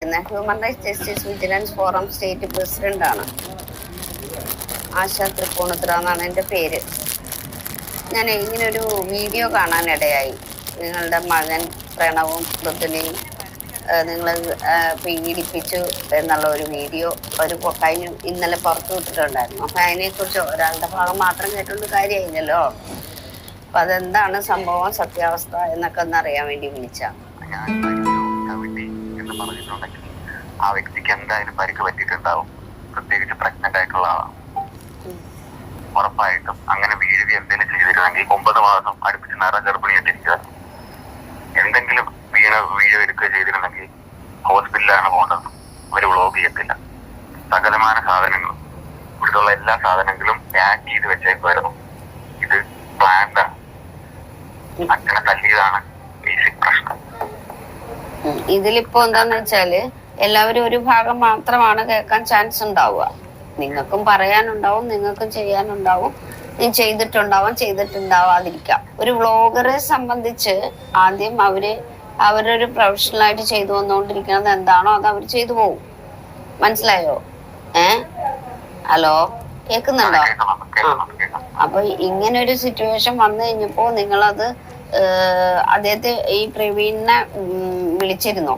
Human rights justice vigilance forum state പ്രസിഡന്റാണ് ആശാ തൃപ്പൂണിത്തുറ എന്നാണ് എന്റെ പേര്. ഞാൻ ഇങ്ങനൊരു വീഡിയോ കാണാനിടയായി. നിങ്ങളുടെ മകൻ പ്രണവും മൃദുലയും നിങ്ങൾ പീഡിപ്പിച്ചു എന്നുള്ള ഒരു വീഡിയോ ഒരു കൊക്കായി ഇന്നലെ പുറത്തു വിട്ടിട്ടുണ്ടായിരുന്നു. അപ്പം അതിനെക്കുറിച്ച് ഒരാളുടെ ഭാഗം മാത്രം കേട്ടുകൊണ്ട് കാര്യമായില്ലല്ലോ അപ്പം അതെന്താണ് സംഭവം സത്യാവസ്ഥ എന്നൊക്കെ ഒന്ന് അറിയാൻ വേണ്ടി വിളിച്ചാണ് പറഞ്ഞിട്ടുണ്ടെങ്കിൽ ആ വ്യക്തിക്ക് എന്തായാലും പരിക്ക് പറ്റിയിട്ടുണ്ടാവും. പ്രത്യേകിച്ച് പ്രഗ്നന്റ് ആയിട്ടുള്ള ആളാണ്. ഉറപ്പായിട്ടും അങ്ങനെ വീഴുക എന്തെങ്കിലും ചെയ്തിരുന്നെങ്കിൽ ഒമ്പത് മാസം അടുപ്പിച്ച് നിറ ഗർഭിണിയായിട്ടിരിക്കുക എന്തെങ്കിലും വീണ വീഴ എടുക്കുക ചെയ്തിരുന്നെങ്കിൽ ഹോസ്പിറ്റലിലാണ് പോകേണ്ടത്. ഒരു ബ്ലോക്ക് ചെയ്യത്തില്ല. സകലമാന സാധനങ്ങളും ഇവിടുത്തെ എല്ലാ സാധനങ്ങളും പാക്ക് ചെയ്ത് വെച്ചേക്കുമായിരുന്നു ഇത് പ്ലാന്റാണ് അച്ഛനെ തല്ലിയതാണ്. ഇതിലിപ്പോ എന്താന്ന് വെച്ചാൽ എല്ലാവരും ഒരു ഭാഗം മാത്രമാണ് കേൾക്കാൻ ചാൻസ് ഉണ്ടാവുക. നിങ്ങൾക്കും പറയാനുണ്ടാവും നിങ്ങൾക്കും ചെയ്യാനുണ്ടാവും. നീ ചെയ്തിട്ടുണ്ടാവാം ചെയ്തിട്ടുണ്ടാവാതിരിക്കാം. ഒരു വ്ളോഗറെ സംബന്ധിച്ച് ആദ്യം അവർ അവരൊരു പ്രൊഫഷണൽ ആയിട്ട് ചെയ്തു വന്നുകൊണ്ടിരിക്കുന്നത് എന്താണോ അത് അവർ ചെയ്തു പോകും. മനസ്സിലായോ? ഏ? ഹലോ? കേൾക്കണം അപ്പൊ ഇങ്ങനെ ഒരു സിറ്റുവേഷൻ വന്നു കഴിഞ്ഞപ്പോ നിങ്ങളത് അദ്ദേഹത്തെ ഈ പ്രവീണിനെ വിളിച്ചിരുന്നോ?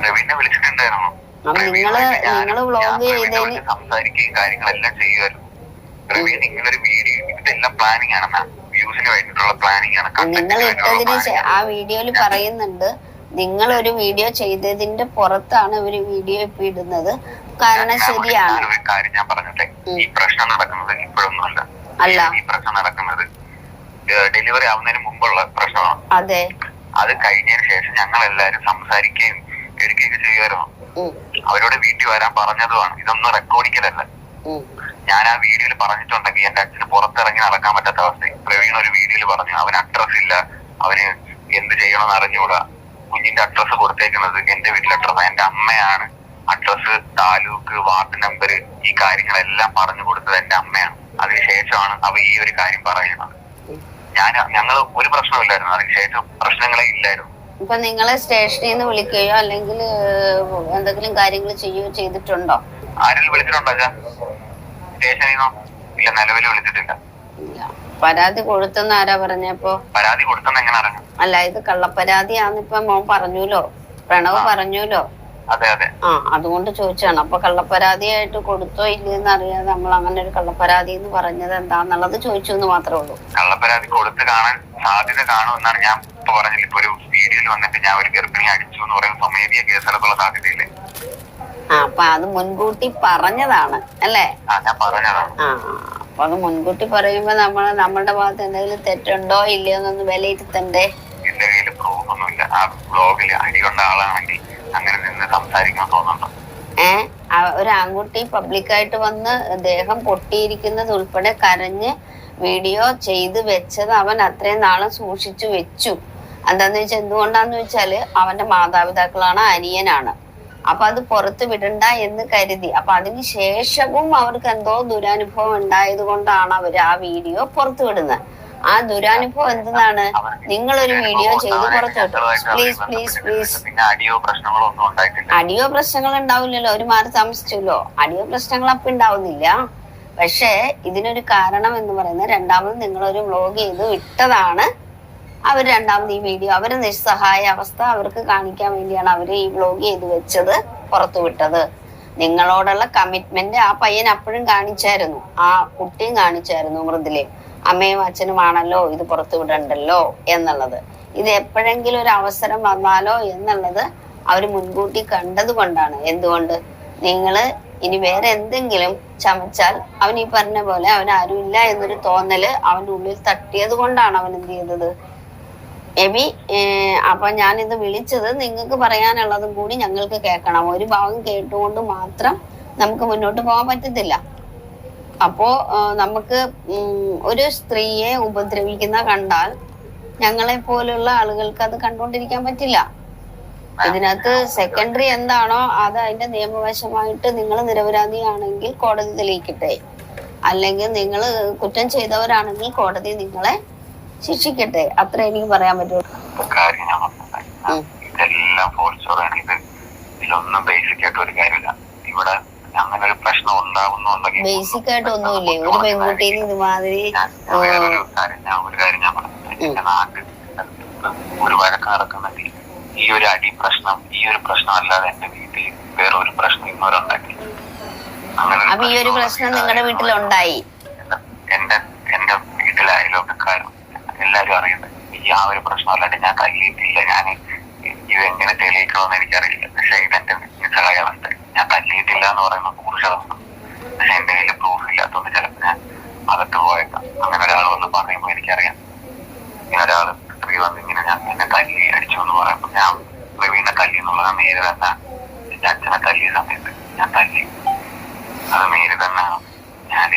പ്രവീണിനെ വിളിച്ചിട്ടുണ്ടായിരുന്നു. നിങ്ങൾ നിങ്ങൾ വ്ളോഗ് ചെയ്തതിന് സംസാരിക്കുകയും കാര്യങ്ങളെല്ലാം ചെയ്യുമായിരുന്നു. പ്രവീൺ ഇങ്ങനെ ഒരു വീഡിയോ ഇതെല്ലാം പ്ലാനിങ് ആണ് മാം വ്യൂസിന് വേണ്ടിയിട്ടുള്ള പ്ലാനിങ് ആണ്. നിങ്ങൾ ഇട്ടതിന് ആ വീഡിയോയിൽ പറയുന്നുണ്ട്. നിങ്ങൾ ഒരു വീഡിയോ ചെയ്തതിന്റെ പുറത്താണ് ഇവർ വീഡിയോ ഇപ്പൊ ഇടുന്നത്. കാരണം ശരിയാണ്. കാര്യം ഞാൻ പറഞ്ഞോട്ടെ? ഈ പ്രശ്നം നടക്കുന്നത് ഇപ്പോഴൊന്നുമല്ല അല്ല. ഈ പ്രശ്നം നടക്കുന്നത് ഡെലിവറി ആവുന്നതിന് മുമ്പുള്ള പ്രശ്നമാണ്. അതെ. അത് കഴിഞ്ഞതിന് ശേഷം ഞങ്ങൾ എല്ലാരും സംസാരിക്കുകയും എടുക്കുകയൊക്കെ ചെയ്യുമായിരുന്നു. അവരോട് വീട്ടിൽ വരാൻ പറഞ്ഞതുമാണ്. ഇതൊന്നും റെക്കോർഡിക്കലല്ല ഞാൻ ആ വീഡിയോയിൽ പറഞ്ഞിട്ടുണ്ടെങ്കിൽ എന്റെ അച്ഛന് പുറത്തിറങ്ങി നടക്കാൻ പറ്റാത്ത അവസ്ഥ പ്രവീൺ ഒരു വീഡിയോയിൽ പറഞ്ഞു അവന് അഡ്രസ് ഇല്ല. അവന് എന്ത് ചെയ്യണമെന്ന് അറിഞ്ഞുകൂടാ. കുഞ്ഞിന്റെ അഡ്രസ് കൊടുത്തേക്കുന്നത്. എന്റെ വീട്ടിലെ അഡ്രസ് എന്റെ അമ്മയാണ്. അഡ്രസ് താലൂക്ക് വാർഡ് നമ്പർ ഈ കാര്യങ്ങളെല്ലാം പറഞ്ഞു കൊടുത്തത് എന്റെ അമ്മയാണ്. അതിനുശേഷമാണ് അവ ഈ ഒരു കാര്യം പറയുന്നത്. ഞാൻ ഞങ്ങൾ ഒരു പ്രശ്നമില്ലായിരുന്നു അതിനുശേഷം പ്രശ്നങ്ങളെ ഇല്ലായിരുന്നു. ഇപ്പൊ നിങ്ങളെ സ്റ്റേഷനിൽ നിന്ന് വിളിക്കുകയോ അല്ലെങ്കിൽ എന്തെങ്കിലും കാര്യങ്ങൾ ചെയ്യുകയോ ചെയ്തിട്ടുണ്ടോ? ആരെങ്കിലും വിളിച്ചിട്ടുണ്ടോ സ്റ്റേഷനിൽ നിന്നോ? ഇല്ല നിലവിൽ വിളിച്ചിട്ടില്ല. പരാതി കൊടുത്തെന്ന് ആരാ പറഞ്ഞപ്പോ? പരാതി കൊടുത്തെന്ന് എങ്ങനെ അറിഞ്ഞു? അല്ല ഇത് കള്ളപ്പരാതിയാന്ന് ഇപ്പൊ മോൻ പറഞ്ഞൂലോ? പ്രണവ് പറഞ്ഞൂലോ? അതെ അതെ. ആ അതുകൊണ്ട് ചോദിച്ചാണ്. അപ്പൊ കള്ളപ്പരാതിയായിട്ട് കൊടുത്തോ ഇല്ലെന്നറിയാതെ നമ്മൾ അങ്ങനെ ഒരു കള്ളപ്പരാതി എന്ന് പറഞ്ഞത് എന്താന്നുള്ളത് ചോദിച്ചു എന്ന് മാത്രമേ ഉള്ളൂ. കള്ളപ്പരാതി കൊടുത്ത് കാണാൻ സാധ്യത കാണുമെന്നാണ് ഞാൻ ഇപ്പൊ പറഞ്ഞില്ല ഇപ്പൊ ഒരു വീഡിയോയിൽ വന്നിട്ട് ഞാൻ ഒരു ഗർഭിണി അടിച്ചു എന്ന് പറയുന്ന സ്വമേധിയ കേസെടുത്തുള്ള സാധ്യതയില്ലേ? ആ അപ്പൊ അത് മുൻകൂട്ടി പറഞ്ഞതാണ് അല്ലേ? ആ ഞാൻ പറഞ്ഞതാണ്. ആ അപ്പൊ അത് മുൻകൂട്ടി പറയുമ്പോ നമ്മൾ നമ്മളുടെ ഭാഗത്ത് എന്തെങ്കിലും തെറ്റുണ്ടോ ഇല്ലയോ എന്നൊന്ന് വിലയിരുത്തണ്ടേ? എന്റെ കയ്യിൽ പ്രൂഫ് ഒന്നുമില്ല ആ ബ്ലോഗിൽ അടികൊണ്ട ആളാണെങ്കിൽ അങ്ങനെ നിന്ന് സംസാരിക്കാൻ തോന്നുന്നുണ്ടോ ഒരു ആൺകുട്ടി പബ്ലിക്കായിട്ട് വന്ന് ദേഹം പൊട്ടിയിരിക്കുന്നത് ഉൾപ്പെടെ കരഞ്ഞ് വീഡിയോ ചെയ്ത് വെച്ചത് അവൻ അത്രയും നാളും സൂക്ഷിച്ചു വെച്ചു. എന്താന്ന് വെച്ചാൽ എന്തുകൊണ്ടാന്ന് വെച്ചാൽ അവന്റെ മാതാപിതാക്കളാണ് അനിയനാണ്. അപ്പൊ അത് പുറത്ത് വിടണ്ട എന്ന് കരുതി. അപ്പൊ അതിന് ശേഷവും അവർക്ക് എന്തോ ദുരനുഭവം ഉണ്ടായത് കൊണ്ടാണ് അവർ ആ വീഡിയോ പുറത്തു വിടുന്നത്. ആ ദുരനുഭവം എന്താണ് ഒരു വീഡിയോ ചെയ്ത് പുറത്തു വിട്ടു. പ്ലീസ് പ്ലീസ് പ്ലീസ് അടിയോ പ്രശ്നങ്ങൾ ഉണ്ടാവില്ലല്ലോ. ഒരു മാറി താമസിച്ചല്ലോ. അടിയോ പ്രശ്നങ്ങൾ അപ്പൊ ഉണ്ടാവുന്നില്ല. പക്ഷേ ഇതിനൊരു കാരണം എന്ന് പറയുന്നത് രണ്ടാമത് നിങ്ങളൊരു വ്ലോഗ് ചെയ്ത് വിട്ടതാണ്. അവർ രണ്ടാമത് ഈ വീഡിയോ അവരെ നിസ്സഹായ അവസ്ഥ അവർക്ക് കാണിക്കാൻ വേണ്ടിയാണ് അവർ ഈ വ്ലോഗ് ചെയ്ത് വെച്ചത് പുറത്തു വിട്ടത്. നിങ്ങളോടുള്ള കമ്മിറ്റ്മെന്റ് ആ പയ്യൻ അപ്പോഴും കാണിച്ചായിരുന്നു. ആ കുട്ടിയും കാണിച്ചായിരുന്നു മൃദുലെ. അമ്മയും അച്ഛനുമാണല്ലോ ഇത് പുറത്തു വിടണ്ടല്ലോ എന്നുള്ളത്. ഇത് എപ്പോഴെങ്കിലും ഒരു അവസരം വന്നാലോ എന്നുള്ളത് അവർ മുൻകൂട്ടി കണ്ടത് കൊണ്ടാണ്. എന്തുകൊണ്ട്? നിങ്ങൾ ഇനി വേറെ എന്തെങ്കിലും ചമച്ചാൽ അവൻ ഈ പറഞ്ഞ പോലെ അവൻ ആരുമില്ല എന്നൊരു തോന്നൽ അവന്റെ ഉള്ളിൽ തട്ടിയത് കൊണ്ടാണ് അവൻ എന്ത് ചെയ്തത്. എബി അപ്പൊ ഞാൻ ഇത് വിളിച്ചത് നിങ്ങൾക്ക് പറയാനുള്ളതും കൂടി ഞങ്ങൾക്ക് കേൾക്കണം. ഒരു ഭാഗം കേട്ടുകൊണ്ട് മാത്രം നമുക്ക് മുന്നോട്ട് പോകാൻ പറ്റത്തില്ല. അപ്പോ നമുക്ക് ഒരു സ്ത്രീയെ ഉപദ്രവിക്കുന്ന കണ്ടാൽ ഞങ്ങളെ പോലുള്ള ആളുകൾക്ക് അത് കണ്ടുകൊണ്ടിരിക്കാൻ പറ്റില്ല. ഇതിനകത്ത് സെക്കൻഡറി എന്താണോ അത് അതിന്റെ നിയമവശമായിട്ട് നിങ്ങൾ നിരപരാധിയാണെങ്കിൽ കോടതി തെളിയിക്കട്ടെ. അല്ലെങ്കിൽ നിങ്ങൾ കുറ്റം ചെയ്തവരാണെങ്കിൽ കോടതി നിങ്ങളെ ശിക്ഷിക്കട്ടെ? അത്ര എനിക്ക് പറയാൻ പറ്റുള്ളൂ. ഇതെല്ലാം ഫോൾസോറാണ് ഇത് ഇതിലൊന്നും ബേസിക് ആയിട്ട് ഒരു കാര്യമില്ല. ഇവിടെ അങ്ങനെ ഒരു പ്രശ്നം ഉണ്ടാവുന്നുണ്ടെങ്കിൽ ബേസിക് ആയിട്ട് ഒന്നുമില്ലേ. ഒരു പെൺകുട്ടീനെ ഇതുമാതിരി കാര്യം ഞാൻ ഒരു കാര്യം ഞാൻ പറഞ്ഞു നാട്ടിൽ ഒരു വഴക്ക് നടക്കുന്നെങ്കിൽ ഈ ഒരു അടി പ്രശ്നം ഈ ഒരു പ്രശ്നം അല്ലാതെ എന്റെ വീട്ടിൽ വേറെ ഒരു പ്രശ്നം അങ്ങനെ അപ്പൊ ഈ ഒരു പ്രശ്നം നിങ്ങളുടെ വീട്ടിലുണ്ടായി. എന്റെ- എന്റെ എന്റെ വീട്ടിലെ അയലോക്കാരും എല്ലാരും അറിയുന്നത്. ഈ ആ ഒരു പ്രശ്നം അല്ലാണ്ട് ഞാൻ തല്ലിയിട്ടില്ല. ഞാൻ ഇത് എങ്ങനെ തെളിയിക്കണമെന്ന് എനിക്കറിയില്ല. പക്ഷെ ഇതെന്റെ നിസ്സഹായ അവസ്ഥ ഞാൻ തല്ലിയിട്ടില്ല എന്ന് പറയുന്ന ശതമാനം. പക്ഷെ എന്റെ കയ്യിൽ പ്രൂഫ് ഇല്ലാത്തതുകൊണ്ട് ചിലപ്പോൾ ഞാൻ അകത്ത് പോയേക്കാം. അങ്ങനെ ഒരാൾ വന്ന് പറയുമ്പോൾ എനിക്കറിയാം. ഇങ്ങനെ ഒരാൾ സ്ത്രീ വന്ന് ഇങ്ങനെ ഞാൻ എന്നെ തല്ലി അടിച്ചു എന്ന് പറയുമ്പോൾ ഞാൻ പ്രവീണെ തല്ലി എന്നുള്ളത് നേരെ തന്നെ എന്റെ അച്ഛനെ തല്ലിയ സമയത്ത് ഞാൻ തല്ലി. അത് നേരെ തന്നെ ഞാൻ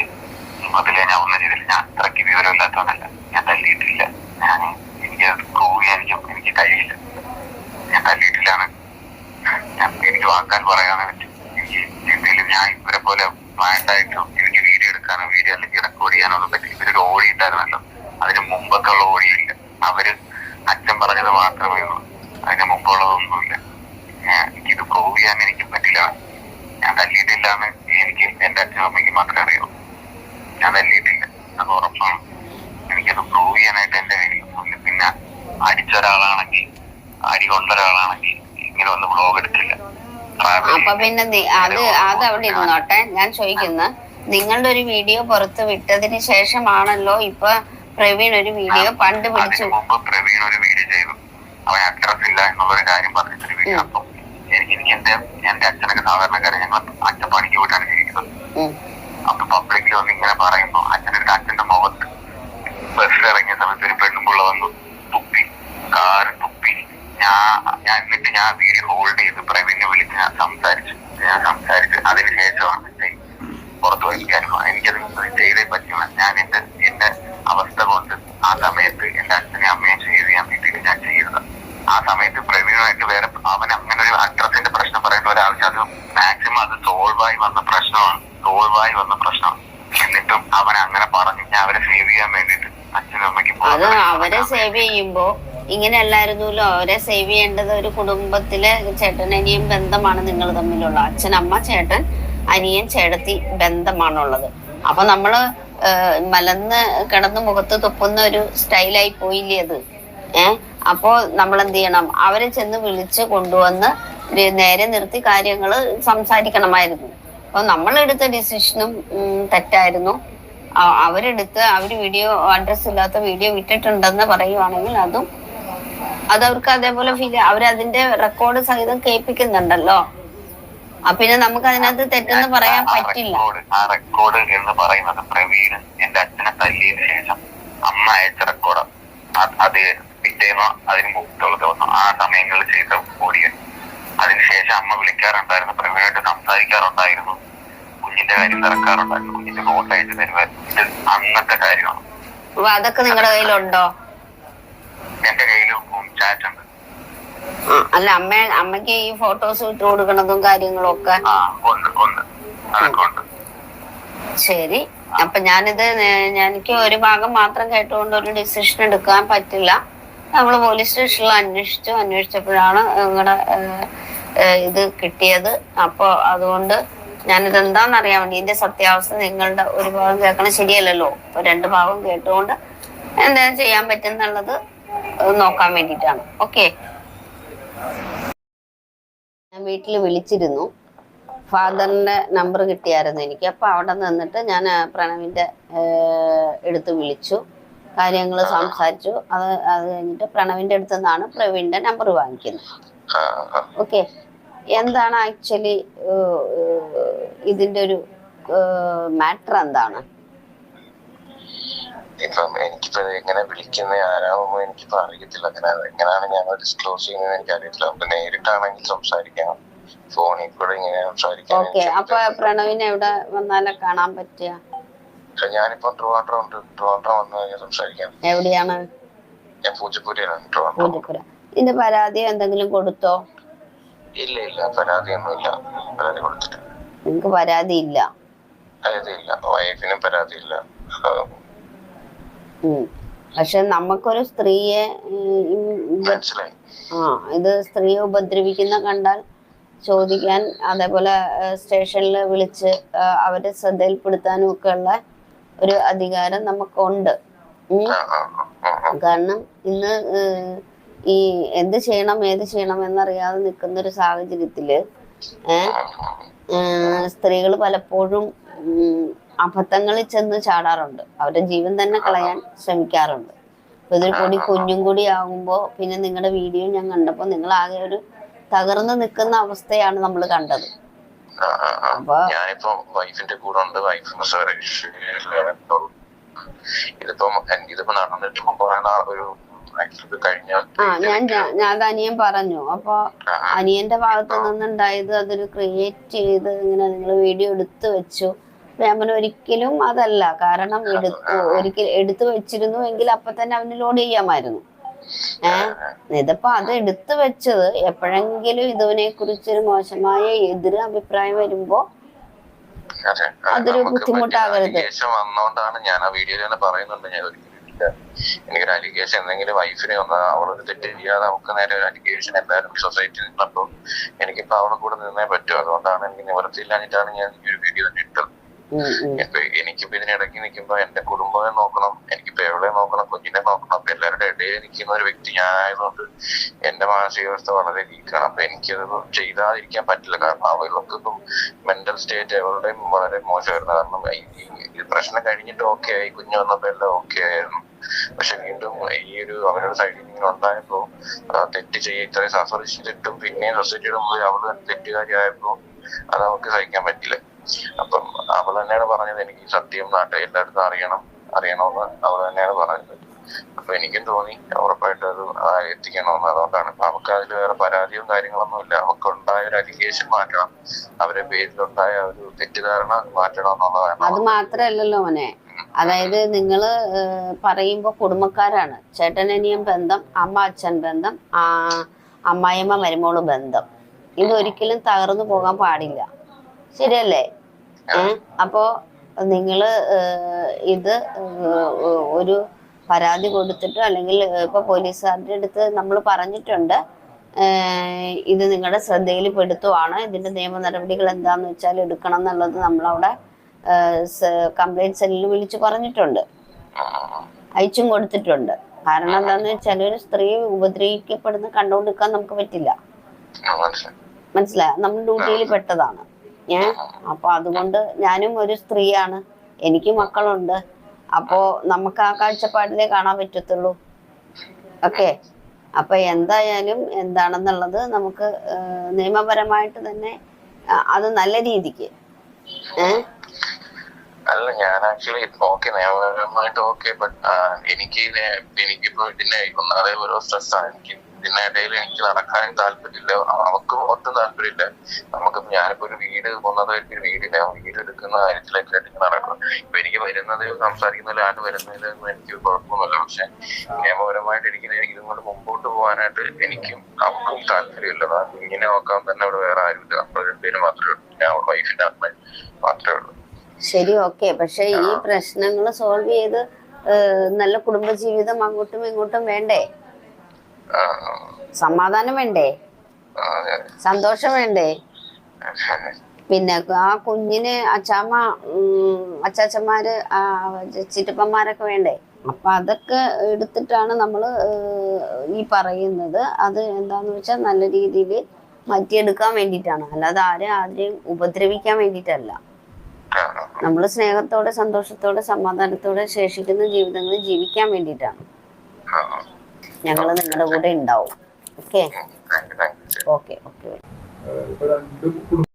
മുതലേ ഞാൻ ഒന്നും ചെയ്തില്ല ഞാൻ അത്രയ്ക്ക് വിവരമില്ലാത്തവനല്ല. ഞാൻ തല്ലിയിട്ടില്ല. ഞാൻ എനിക്ക് പ്രൂവ് ചെയ്യാൻ എനിക്ക് കഴിയില്ല. ഞാൻ തല്ലിയിട്ടില്ലാണ്. ഞാൻ എനിക്ക് വാക്കാൻ പറയാനേ പറ്റും. എനിക്ക് എന്തെങ്കിലും ഞാൻ ഇവരെ പോലെ പ്ലാൻഡായിട്ടും എനിക്ക് വീഡിയോ എടുക്കാനോ വീഡിയോ അല്ലെങ്കിൽ റെക്കോർഡ് ചെയ്യാനോ ഒന്നും പറ്റില്ല. ഇവരൊരു ഓടി ഉണ്ടായിരുന്നല്ലോ. അതിന് മുമ്പൊക്കെ ഉള്ള ഓടിയില്ല അവർ അച്ഛൻ പറഞ്ഞത് മാത്രമേ ഉള്ളൂ. അതിന് മുമ്പുള്ളതൊന്നുമില്ല. എനിക്ക് എനിക്കിത് പ്രൂവ് ചെയ്യാൻ എനിക്ക് പറ്റില്ല. ഞാൻ തല്ലിയിട്ടില്ലാന്ന് എനിക്ക് എന്റെ അച്ഛനും അമ്മയ്ക്ക് മാത്രമേ അറിയുള്ളൂ. ഞാൻ തല്ലിയിട്ടില്ല. അത് ഉറപ്പാണ്. എനിക്കത് പ്രൂവ് ചെയ്യാനായിട്ട് എന്റെ കയ്യിൽ പിന്നെ അടിച്ച ഒരാളാണെങ്കിൽ അടി കൊണ്ട ഒരാളാണെങ്കിൽ ഇങ്ങനെ ഒന്ന് ബ്ലോഗ് എടുക്കില്ല അപ്പൊ പിന്നെ അത് അത് അവിടെ ഇരുന്നോട്ടെ. ഞാൻ ചോദിക്കുന്ന നിങ്ങളുടെ ഒരു വീഡിയോ പുറത്ത് വിട്ടതിന് ശേഷമാണല്ലോ ഇപ്പൊ പ്രവീൺ ഒരു വീഡിയോ പണ്ട് പിടിച്ചു പ്രവീൺ ഒരു വീഡിയോ ചെയ്തു. അവൻ അഡ്രസ് ഇല്ല എന്നുള്ളൊരു കാര്യം പറഞ്ഞിട്ടൊരു വീഡിയോ. അപ്പം എനിക്ക് എനിക്ക് എന്റെ എന്റെ അച്ഛനൊക്കെ സാധാരണക്കാരൻ ഞങ്ങൾ അച്ഛൻ പണിക്ക് പോയിട്ടാണ് ജീവിക്കുന്നത്. അപ്പൊ പബ്ലിക്കിൽ വന്ന് ഇങ്ങനെ പറയുമ്പോ ഞാൻ വീഡിയോ ഹോൾഡ് ചെയ്ത് പ്രവീണിനെ വിളിച്ച് ഞാൻ സംസാരിച്ചു. ഞാൻ സംസാരിച്ച് അതിനുശേഷമാണ് പുറത്തു അനുഭവം എനിക്കത് ചെയ്തേ പറ്റില്ല ഞാൻ എന്റെ എന്റെ അവസ്ഥ കൊണ്ട് ആ സമയത്ത് എന്റെ അച്ഛനെ അമ്മയെ ചെയ്ത് ഞാൻ വീട്ടിൽ ഞാൻ ചെയ്തത്. ആ സമയത്ത് പ്രവീണുമായിട്ട് വേറെ അവൻ അങ്ങനെ ഒരു അഡ്രസ്സിന്റെ പ്രശ്നം പറയേണ്ട ഒരാവശ്യം. അത് മാക്സിമം അത് സോൾവ് ആയി വന്ന പ്രശ്നമാണ്. സോൾവ് ആയി വന്ന പ്രശ്നം എന്നിട്ടും അവൻ അങ്ങനെ പറഞ്ഞു ഞാൻ അവരെ സേവ് ചെയ്യാൻ വേണ്ടിട്ട് അച്ഛനും അമ്മയ്ക്കും അവരെ സേവ് ചെയ്യുമ്പോ ഇങ്ങനെ അല്ലായിരുന്നല്ലോ അവരെ സേവ് ചെയ്യേണ്ടത് ഒരു കുടുംബത്തിലെ ചേട്ടൻ അനിയൻ ബന്ധമാണ് നിങ്ങൾ തമ്മിലുള്ള. അച്ഛൻ അമ്മ ചേട്ടൻ അനിയൻ ചേട്ടത്തി ബന്ധമാണുള്ളത്. അപ്പൊ നമ്മൾ മലന്ന് കിടന്ന് മുഖത്ത് തുപ്പുന്ന ഒരു സ്റ്റൈലായി പോയില്ലേ അത്? ഏഹ് അപ്പോ നമ്മൾ എന്ത് ചെയ്യണം? അവരെ ചെന്ന് വിളിച്ച് കൊണ്ടുവന്ന് നേരെ നിർത്തി കാര്യങ്ങൾ സംസാരിക്കണമായിരുന്നു. അപ്പൊ നമ്മളെടുത്ത ഡിസിഷനും തെറ്റായിരുന്നു. അവരെടുത്ത് അവർ വീഡിയോ അഡ്രസ്സ് ഇല്ലാത്ത വീഡിയോ വിട്ടിട്ടുണ്ടെന്ന് പറയുവാണെങ്കിൽ അതും അത് അവർക്ക് അതേപോലെ ഫീൽ അവരതിന്റെ റെക്കോർഡ് സഹിതം കേൾപ്പിക്കുന്നുണ്ടല്ലോ. പിന്നെ നമുക്ക് അതിനകത്ത് തെറ്റെന്ന് പറയാൻ പറ്റില്ല. ആ റെക്കോർഡ് എന്ന് പറയുന്നത് പ്രവീൺ എന്റെ അച്ഛനെ തല്ലിയതിനു ശേഷം അമ്മ അയച്ച റെക്കോർഡ് അത് പിറ്റേന്നോ അതിന് മുമ്പുള്ള ദിവസം ആ സമയങ്ങളിൽ ചെയ്ത ഓഡിയോ അതിനുശേഷം അമ്മ വിളിക്കാറുണ്ടായിരുന്നു. പ്രവീണായിട്ട് സംസാരിക്കാറുണ്ടായിരുന്നു. കുഞ്ഞിന്റെ കാര്യം തിരക്കാറുണ്ടായിരുന്നു. കുഞ്ഞിന്റെ ഫോട്ടോ അയച്ചു തരുമായിരുന്നു. ഇത് അന്നത്തെ കാര്യമാണ്. അതൊക്കെ നിങ്ങളുടെ കയ്യിലുണ്ടോ? എന്റെ കയ്യിൽ ചാറ്റ് ഉണ്ട് അല്ല അമ്മ അമ്മയ്ക്ക് ഈ ഫോട്ടോസ് ഇട്ട് കൊടുക്കണതും കാര്യങ്ങളും ഒക്കെ ശരി. അപ്പൊ ഞാനിത് എനിക്ക് ഒരു ഭാഗം മാത്രം കേട്ടുകൊണ്ട് ഒരു ഡിസിഷൻ എടുക്കാൻ പറ്റില്ല. നമ്മൾ പോലീസ് സ്റ്റേഷനിൽ അന്വേഷിച്ചു. അന്വേഷിച്ചപ്പോഴാണ് നിങ്ങളുടെ ഇത് കിട്ടിയത്. അപ്പൊ അതുകൊണ്ട് ഞാനിത് എന്താണെന്ന് അറിയാൻ വേണ്ടി ഇതിന്റെ സത്യാവസ്ഥ നിങ്ങളുടെ ഒരു ഭാഗം കേൾക്കണം. ശരിയല്ലല്ലോ? രണ്ട് ഭാഗം കേട്ടുകൊണ്ട് എന്താണ് ചെയ്യാൻ പറ്റുന്നുള്ളത് നോക്കാൻ വേണ്ടിട്ടാണ് ഓക്കെ ഞാൻ വീട്ടിൽ വിളിച്ചിരുന്നു. ഫാദറിന്റെ നമ്പർ കിട്ടിയായിരുന്നു എനിക്ക്. അപ്പൊ അവിടെ നിന്നിട്ട് ഞാൻ പ്രണവിന്റെ എടുത്ത് വിളിച്ചു. കാര്യങ്ങൾ സംസാരിച്ചു. അത് അത് കഴിഞ്ഞിട്ട് പ്രണവിന്റെ അടുത്ത് നിന്നാണ് പ്രവീണിന്റെ നമ്പർ വാങ്ങിക്കുന്നത്. ഓക്കെ എന്താണ് ആക്ച്വലി ഇതിന്റെ ഒരു മാറ്റർ എന്താണ്? ഇപ്പം എനിക്കിപ്പോ എങ്ങനെ വിളിക്കുന്ന ആരാണെന്ന് എനിക്കിപ്പോ അറിയത്തില്ല. അങ്ങനെ എങ്ങനെയാണ് ഞാൻ ഡിസ്ക്ലോസ് ചെയ്യുന്നത് എനിക്ക് അറിയത്തില്ല. അപ്പൊ നേരിട്ടാണെങ്കിൽ സംസാരിക്കാം. ഫോണിൽ കൂടെ ഇങ്ങനെ സംസാരിക്കാം ഓക്കെ അപ്പൊ പ്രണവിനെ എവിടെ വന്നാലേ കാണാൻ പറ്റിയ ഞാനിപ്പോ ട്രിവാൻഡ്രം ഉണ്ട്. ട്രിവാൻഡ്രം വന്നു കഴിഞ്ഞാൽ സംസാരിക്കാം. എവിടെയാണ്? ഞാൻ പൂജപ്പുരയിലാണ് ട്രിവാൻഡ്രം. ഇതിന്റെ പരാതി എന്തെങ്കിലും കൊടുത്തോ? ഇല്ല ഇല്ല പരാതിയൊന്നുമില്ല. പരാതി കൊടുത്തിട്ട് നിങ്ങക്ക് പരാതി ഇല്ല പരാതി ഇല്ല വൈഫിനും പരാതി ഇല്ല. പക്ഷെ നമുക്കൊരു സ്ത്രീയെ ആ ഇത് സ്ത്രീയെ ഉപദ്രവിക്കുന്ന കണ്ടാൽ ചോദിക്കാൻ അതേപോലെ സ്റ്റേഷനിൽ വിളിച്ച് അവരെ ശ്രദ്ധയിൽപ്പെടുത്താനും ഒക്കെ ഉള്ള ഒരു അധികാരം നമുക്കുണ്ട്. കാരണം ഇന്ന് ഈ എന്ത് ചെയ്യണം ഏത് ചെയ്യണം എന്നറിയാതെ നിൽക്കുന്ന ഒരു സാഹചര്യത്തിൽ സ്ത്രീകൾ പലപ്പോഴും അബദ്ധങ്ങളിൽ ചെന്ന് ചാടാറുണ്ട്. അവരുടെ ജീവൻ തന്നെ കളയാൻ ശ്രമിക്കാറുണ്ട്. അപ്പൊ ഇതൊരു പൊടി കുഞ്ഞും കൂടി ആകുമ്പോ പിന്നെ നിങ്ങളുടെ വീഡിയോ ഞാൻ കണ്ടപ്പോ നിങ്ങൾ ആകെ ഒരു തകർന്നു നിൽക്കുന്ന അവസ്ഥയാണ് നമ്മൾ കണ്ടത്. ഞാനിപ്പോ വൈഫിന്റെ കൂടെ ഉണ്ട്. ഇതിപ്പം നടന്നിട്ട് ഒരു ആ ഞാൻ ഞാൻ- അനിയൻ പറഞ്ഞു. അപ്പൊ. അനിയന്റെ ഭാഗത്ത് നിന്നുണ്ടായത് അതൊരു ക്രിയേറ്റ് ചെയ്ത് ഇങ്ങനെ നിങ്ങൾ വീഡിയോ എടുത്തു വെച്ചു. അപ്പൊ ഒരിക്കലും അതല്ല. കാരണം എടുത്തു ഒരിക്കൽ എടുത്തു വെച്ചിരുന്നു എങ്കിൽ അപ്പൊ തന്നെ അവന് ലോഡ് ചെയ്യാമായിരുന്നു. ഏഹ് ഇതിപ്പോ അത് എടുത്തു വെച്ചത് എപ്പോഴെങ്കിലും ഇതിനെ കുറിച്ചൊരു മോശമായ എതിർ അഭിപ്രായം വരുമ്പോ അതൊരു ബുദ്ധിമുട്ടാകരുത്. വന്നോണ്ടാണ് ഞാൻ ആ വീഡിയോയിൽ പറയുന്നുണ്ട് ഞാൻ. എനിക്കൊരു അലിഗേഷൻ എന്തെങ്കിലും വൈഫിനെ ഒന്ന് അവളൊരു തെറ്റ് ചെയ്യാതെ അവൾക്ക് നേരെ ഒരു അലിഗേഷൻ എന്തായാലും സൊസൈറ്റി നിന്നപ്പോൾ എനിക്കിപ്പോ അവളെ കൂടെ നിന്നേ പറ്റൂ. അതുകൊണ്ടാണ് എനിക്ക് നിവർത്തിയില്ലാഞ്ഞിട്ടാണ് ഞാൻ ഈ ഒരു വീഡിയോ തന്നെ ഇട്ടത്. ഇപ്പൊ എനിക്കിപ്പോ ഇതിനിടയ്ക്ക് നിൽക്കുമ്പോ എന്റെ കുടുംബത്തെ നോക്കണം എനിക്കിപ്പോ എവിടെ നോക്കണം കുഞ്ഞിനെ നോക്കണം അപ്പൊ എല്ലാവരുടെ ഇടയിൽ നിൽക്കുന്ന ഒരു വ്യക്തി ഞാനായതുകൊണ്ട് എന്റെ മാനസികാവസ്ഥ വളരെ വീക്കാണ്. അപ്പൊ എനിക്കത് ചെയ്താതിരിക്കാൻ പറ്റില്ല. കാരണം അവർക്ക് ഇപ്പം മെന്റൽ സ്റ്റേറ്റ് അവരുടെയും വളരെ മോശമായിരുന്നു കാരണം ഈ പ്രശ്നം കഴിഞ്ഞിട്ട് ഓക്കെ ആയി. കുഞ്ഞു വന്നപ്പോ എല്ലാം ഓക്കെ ആയിരുന്നു. പക്ഷെ വീണ്ടും ഈ ഒരു അവരുടെ സൈഡിൽ നിന്ന് ഉണ്ടായപ്പോ ആ തെറ്റ് ചെയ്യ ഇത്രയും സഫർ ചെയ്തിട്ടും പിന്നെയും സൊസൈറ്റിയുടെ മുമ്പിൽ അവൾ തെറ്റുകാരി തെറ്റുകാരിയായപ്പോ അത് അവർക്ക് സഹിക്കാൻ പറ്റില്ല. അപ്പം അവൾ തന്നെയാണ് പറഞ്ഞത് എനിക്ക് സത്യം നാട്ടിൽ എല്ലായിടത്തും അറിയണം അറിയണമെന്ന് അവൾ തന്നെയാണ് പറഞ്ഞത്. അപ്പൊ എനിക്കും തോന്നി ഉറപ്പായിട്ട് അത് എത്തിക്കണമെന്ന്. അതുകൊണ്ടാണ് അപ്പൊ അവർക്ക് അതിൽ വേറെ പരാതിയും കാര്യങ്ങളൊന്നും ഇല്ല. അവർക്ക് ഉണ്ടായ ഒരു അലിഗേഷൻ മാറ്റണം അവരുടെ പേരിലുണ്ടായ ഒരു തെറ്റിദ്ധാരണ മാറ്റണം എന്നുള്ളതാണ്. അത് മാത്രല്ലല്ലോ മോനെ. അതായത് നിങ്ങൾ ഏഹ്, പറയുമ്പോ കുടുംബക്കാരാണ്. ചേട്ടനനിയും ബന്ധം അമ്മ അച്ഛൻ ബന്ധം ആ അമ്മായിയമ്മ മരുമോൾ ബന്ധം. ഇതൊരിക്കലും തകർന്നു പോകാൻ പാടില്ല. ശരിയല്ലേ? അപ്പോ നിങ്ങൾ ഇത് ഒരു പരാതി കൊടുത്തിട്ട് അല്ലെങ്കിൽ ഇപ്പൊ പോലീസുകാരുടെ അടുത്ത് നമ്മൾ പറഞ്ഞിട്ടുണ്ട് ഇത് നിങ്ങളുടെ ശ്രദ്ധയിൽ പെടുത്തുവാണ് ഇതിന്റെ നിയമ നടപടികൾ എന്താന്ന് വെച്ചാൽ എടുക്കണം എന്നുള്ളത് നമ്മളവിടെ കംപ്ലൈന്റ് സെല്ലിൽ വിളിച്ചു പറഞ്ഞിട്ടുണ്ട്. അയച്ചും കൊടുത്തിട്ടുണ്ട്. കാരണം എന്താന്ന് വെച്ചാൽ ഒരു സ്ത്രീ ഉപദ്രവിക്കപ്പെടുന്ന കണ്ടുകൊണ്ടിരിക്കാൻ നമുക്ക് പറ്റില്ല. മനസ്സിലായ? നമ്മൾ ഡ്യൂട്ടിയിൽ പെട്ടതാണ്. ഞാൻ അപ്പൊ അതുകൊണ്ട് ഞാനും ഒരു സ്ത്രീയാണ്. എനിക്ക് മക്കളുണ്ട്. അപ്പോ നമുക്ക് ആ കാഴ്ചപ്പാടിലേ കാണാൻ പറ്റത്തുള്ളൂ. ഓക്കെ? അപ്പൊ എന്തായാലും എന്താണെന്നുള്ളത് നമുക്ക് നിയമപരമായിട്ട് തന്നെ അത് നല്ല രീതിക്ക്. അല്ല ഞാൻ ആക്ച്വലി ഓക്കെ നിയമപരമായിട്ട് ഓക്കെ ബട്ട് എനിക്ക് എനിക്കിപ്പോ ഇതിന്റെ ഒന്നാമത് ഓരോ സ്ട്രെസ്സാണ് എനിക്ക്. ഇതിനിടയിൽ എനിക്ക് നടക്കാനും താല്പര്യമില്ല. അവക്കും ഒട്ടും താല്പര്യമില്ല. നമുക്ക് ഞാനിപ്പോ ഒരു വീട് പോകുന്നതായിട്ട് ഒരു വീടില്ല വീട് എടുക്കുന്ന കാര്യത്തിലൊക്കെ ആയിട്ട് ഇങ്ങനെ നടക്കും. ഇപ്പൊ എനിക്ക് വരുന്നത് സംസാരിക്കുന്നതിൽ ആര് വരുന്നതിലൊന്നും എനിക്ക് കുഴപ്പമൊന്നുമില്ല. പക്ഷെ നിയമപരമായിട്ട് എനിക്ക് ഇതും കൊണ്ട് മുമ്പോട്ട് പോകാനായിട്ട് എനിക്കും അവർക്കും താല്പര്യമില്ല. ഇങ്ങനെ നോക്കാൻ തന്നെ അവിടെ വേറെ ആരുമില്ല. നമ്മൾ രണ്ടുപേരും മാത്രമേ ഉള്ളൂ. ഞാൻ വൈഫിന്റെ അമ്മ മാത്രമേ ഉള്ളൂ. ശരി ഓക്കെ പക്ഷെ ഈ പ്രശ്നങ്ങൾ സോൾവ് ചെയ്ത് നല്ല കുടുംബജീവിതം അങ്ങോട്ടും ഇങ്ങോട്ടും വേണ്ടേ? സമാധാനം വേണ്ടേ? സന്തോഷം വേണ്ടേ? പിന്നെ ആ കുഞ്ഞിന് അച്ചാമ്മ അച്ചാച്ചന്മാര് ചിറ്റപ്പന്മാരൊക്കെ വേണ്ടേ? അപ്പൊ അതൊക്കെ എടുത്തിട്ടാണ് നമ്മൾ ഈ പറയുന്നത്. അത് എന്താന്ന് വെച്ചാൽ നല്ല രീതിയിൽ മാറ്റിയെടുക്കാൻ വേണ്ടിയിട്ടാണ്. അല്ലാതെ ആരെ ആരെയും ഉപദ്രവിക്കാൻ വേണ്ടിയിട്ടല്ല. നമ്മൾ നമ്മൾ സ്നേഹത്തോടെ സന്തോഷത്തോടെ സമാധാനത്തോടെ ശേഷിക്കുന്ന ജീവിതങ്ങൾ ജീവിക്കാൻ വേണ്ടിയിട്ടാണ്. ആ. ഞങ്ങൾ നിങ്ങളുടെ കൂടെ ഉണ്ടാവും. ഓക്കെ ഓക്കെ ഓക്കെ ഇപ്പൊ രണ്ട്